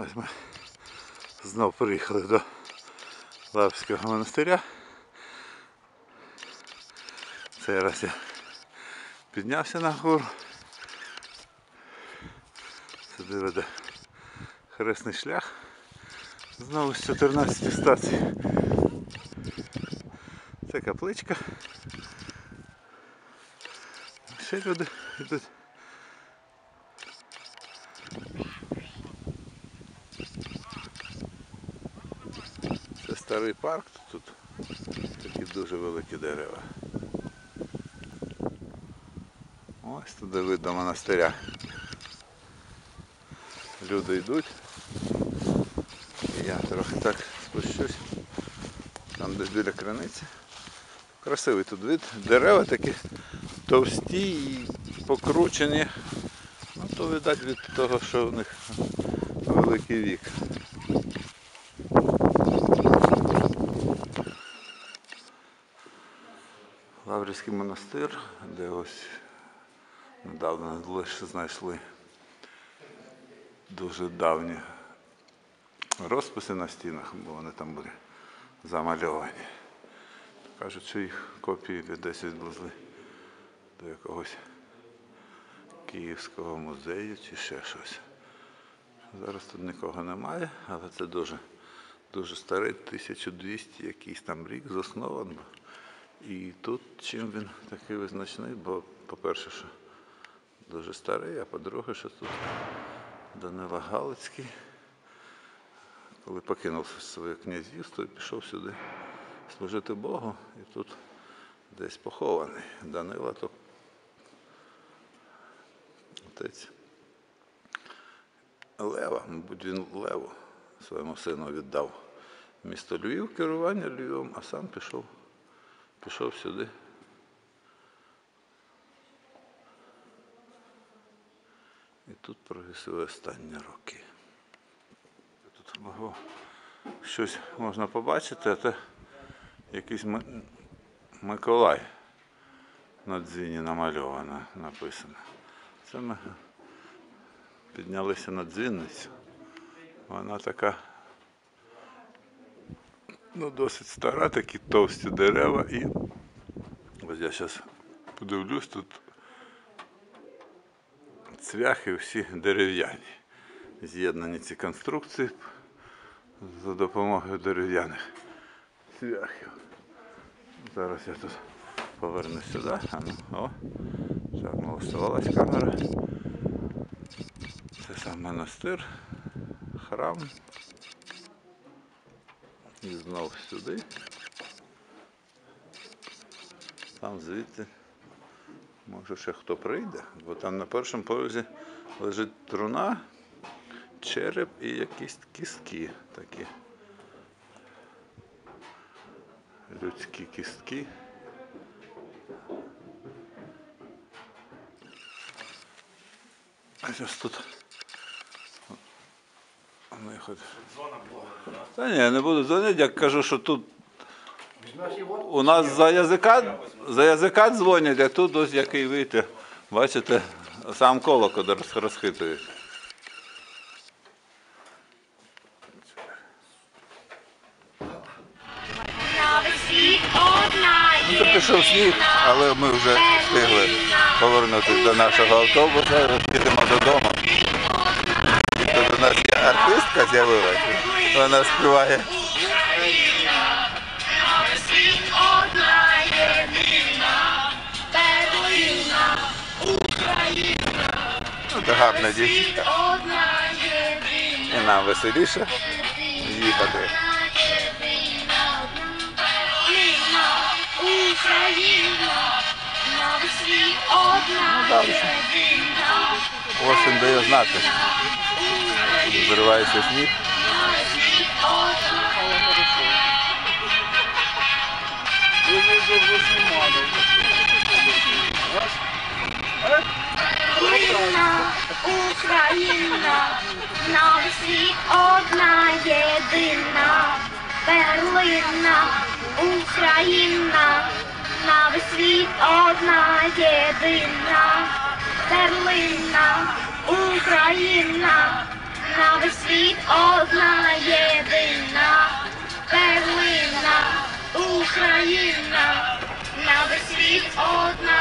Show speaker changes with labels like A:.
A: Ось ми знов приїхали до Лавського монастиря. Цей раз я піднявся на гору. Сюди веде хресний шлях. Знову з 14 стацій. Це капличка. Ще люди йдуть. Старий парк, тут такі дуже великі дерева. Ось туди видно монастиря. Люди йдуть. Я трохи так спущусь. Там десь біля криниці. Красивий тут вид. Дерева такі товсті і покручені. Ну то видать від того, що в них великий вік. Лаврівський монастир, де ось недавно лише знайшли дуже давні розписи на стінах, бо вони там були замальовані. Кажуть, що їх копії десь відвезли до якогось Київського музею чи ще щось. Зараз тут нікого немає, але це дуже, дуже старий, 1200 якийсь там рік заснований. І тут чим він такий визначний, бо, по-перше, що дуже старий, а по-друге, що тут Данила Галицький, коли покинув своє князівство і пішов сюди служити Богу, і тут десь похований. Данила то отець Лева, мабуть, він Леву своєму сину віддав місто Львів, керування Львівом, а сам пішов, пішов сюди. І тут провів свої останні роки. Тут можу щось можна побачити, це якийсь Миколай на дзвіні намальовано, написано. Це ми піднялися на дзвінницю. Вона така ну, досить стара, такі товсті дерева і ось я зараз подивлюсь, тут цвяхи всі дерев'яні. З'єднані ці конструкції за допомогою дерев'яних цвяхів. Зараз я тут повернусь сюди. А ну, о, так налаштувалась камера. Це сам монастир, храм. І знов сюди. Там звідти може ще хто прийде, бо там на першому поверсі лежить труна, череп і якісь кістки такі. Людські кістки. А зараз тут. Виходить. Та ні, не буду дзвонити, я кажу, що тут у нас за язика, за язика дзвонять, а тут ось який витяг. Бачите, сам колокол роз- розхитує. Ну, то пішов сніг, але ми вже встигли повернутися до нашого автобуса, і їдемо додому. Артистка з'явилася, вона співає.
B: Одна
A: Ну, це гарна дівчинка. І нам веселіше їхати.
B: Україна, новий світ одна
A: далі.
B: єдина,
A: Осінь дає знати. Зривається сніг.
B: Україна, Україна, новий світ одна єдина, Берлина, Україна, новий світ одна єдина, Берлина, Україна, новий світ одна єдина перлина Україна, на весь світ одна